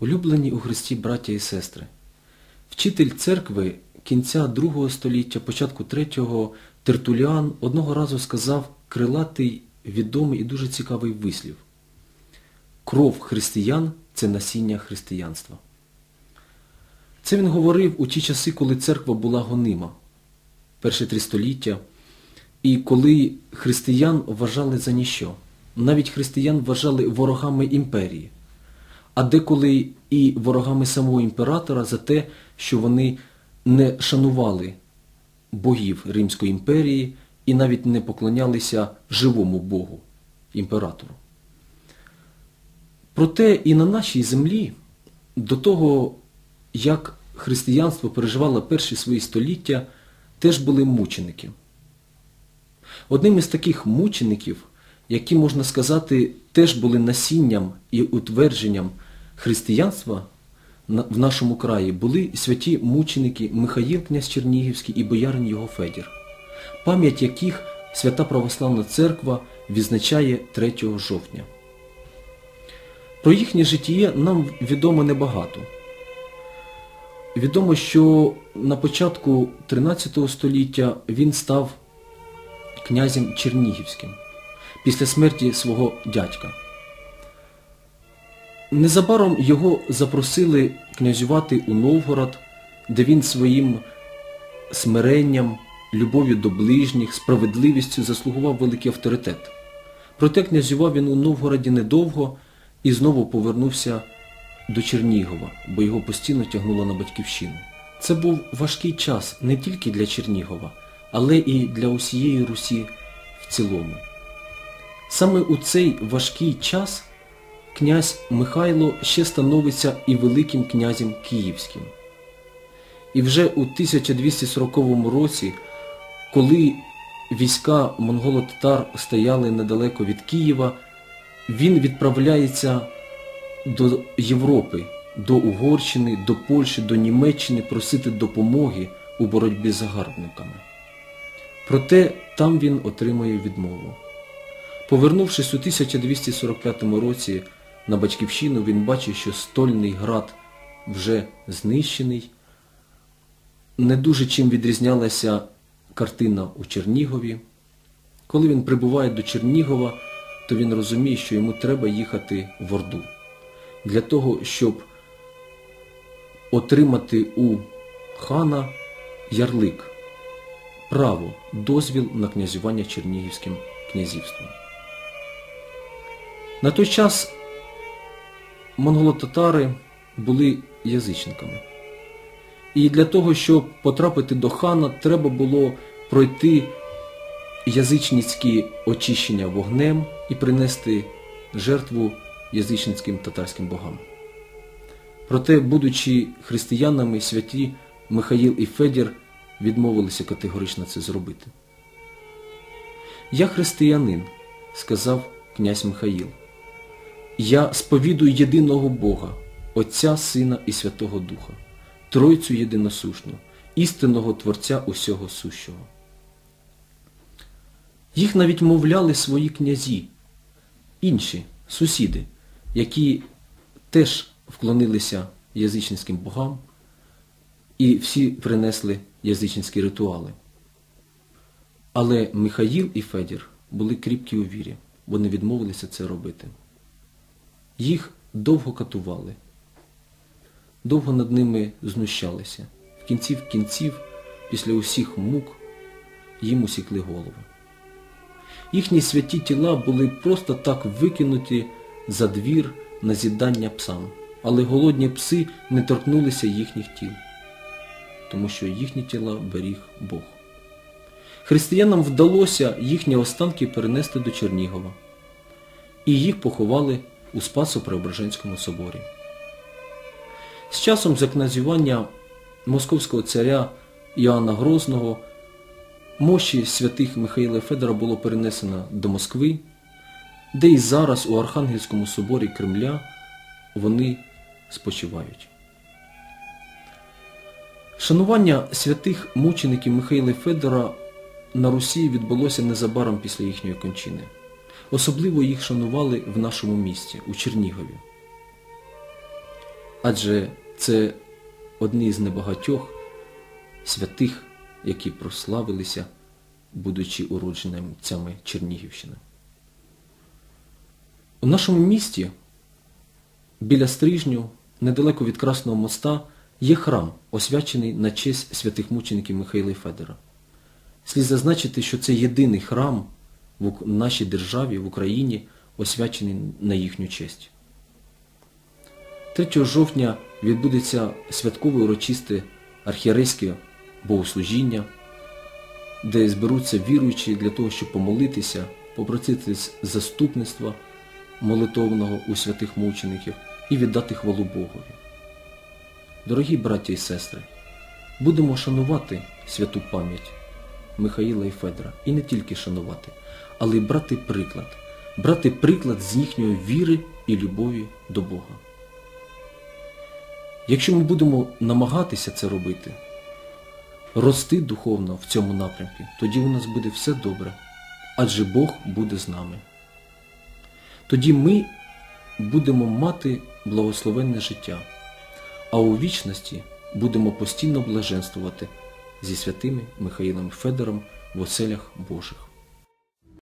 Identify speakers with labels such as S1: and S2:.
S1: Улюблені у Христі браття і сестри, вчитель церкви кінця другого століття, початку третього, Тертуліан одного разу сказав крилатий, відомий і дуже цікавий вислів. Кров християн це насіння християнства. Це він говорив у ті часи, коли церква була гонима, перші три століття, і коли християн вважали за ніщо. Навіть християн вважали ворогами імперії а деколи і ворогами самого імператора за те, що вони не шанували богів Римської імперії і навіть не поклонялися живому Богу, імператору. Проте і на нашій землі до того, як християнство переживало перші свої століття, теж були мученики. Одним із таких мучеників, які, можна сказати, теж були насінням і утвердженням християнства в нашому краї були святі мученики Михаїл князь Чернігівський і боярин його Федір, пам'ять яких Свята Православна Церква відзначає 3 жовтня. Про їхнє життя нам відомо небагато. Відомо, що на початку 13 століття він став князем Чернігівським після смерті свого дядька. Незабаром його запросили князювати у Новгород, де він своїм смиренням, любов'ю до ближніх, справедливістю заслугував великий авторитет. Проте князював він у Новгороді недовго і знову повернувся до Чернігова, бо його постійно тягнуло на батьківщину. Це був важкий час не тільки для Чернігова, але і для усієї Русі в цілому. Саме у цей важкий час князь Михайло ще становиться і Великим князем Київським. І вже у 1240 році, коли війська монголо-татар стояли недалеко від Києва, він відправляється до Європи, до Угорщини, до Польщі, до Німеччини просити допомоги у боротьбі з загарбниками. Проте там він отримує відмову. Повернувшись у 1245 році на Батьківщину, він бачить, що стольний град вже знищений. Не дуже чим відрізнялася картина у Чернігові. Коли він прибуває до Чернігова, то він розуміє, що йому треба їхати в Орду. Для того, щоб отримати у хана ярлик, право, дозвіл на князювання Чернігівським князівством. На той час монголо-татари були язичниками. І для того, щоб потрапити до хана, треба було пройти язичницькі очищення вогнем і принести жертву язичницьким татарським богам. Проте, будучи християнами, святі Михаїл і Федір відмовилися категорично це зробити. Я християнин, сказав князь Михаїл. Я сповідую єдиного Бога, Отця, Сина і Святого Духа, Тройцю єдиносушну, істинного Творця усього сущого. Їх навіть мовляли свої князі, інші сусіди, які теж вклонилися язичницьким богам і всі принесли язичницькі ритуали. Але Михаїл і Федір були кріпкі у вірі, вони відмовилися це робити. Їх довго катували, довго над ними знущалися. В кінців кінців, після усіх мук, їм усікли голови. Їхні святі тіла були просто так викинуті за двір на зідання псам, але голодні пси не торкнулися їхніх тіл, тому що їхні тіла беріг Бог. Християнам вдалося їхні останки перенести до Чернігова, і їх поховали у Спасо-Преображенському соборі. З часом закназювання московського царя Іоанна Грозного мощі святих Михаїла і Федора було перенесено до Москви, де і зараз у Архангельському соборі Кремля вони спочивають. Шанування святих мучеників Михайла Федора на Русі відбулося незабаром після їхньої кончини. Особливо їх шанували в нашому місті, у Чернігові. Адже це одні з небагатьох святих, які прославилися, будучи уродженцями Чернігівщини. У нашому місті біля стрижню, недалеко від Красного моста, є храм, освячений на честь святих мучеників Михайла і Федора. Слід зазначити, що це єдиний храм в нашій державі, в Україні, освячений на їхню честь. 3 жовтня відбудеться святкове урочисте архієрейське богослужіння, де зберуться віруючі для того, щоб помолитися, попросити заступництва молитовного у святих мучеників і віддати хвалу Богові. Дорогі браття і сестри, будемо шанувати святу пам'ять Михаїла і Федора. І не тільки шанувати, але й брати приклад, брати приклад з їхньої віри і любові до Бога. Якщо ми будемо намагатися це робити, рости духовно в цьому напрямку, тоді у нас буде все добре, адже Бог буде з нами. Тоді ми будемо мати благословенне життя, а у вічності будемо постійно блаженствувати зі святими Михаїлом Федором в оселях Божих.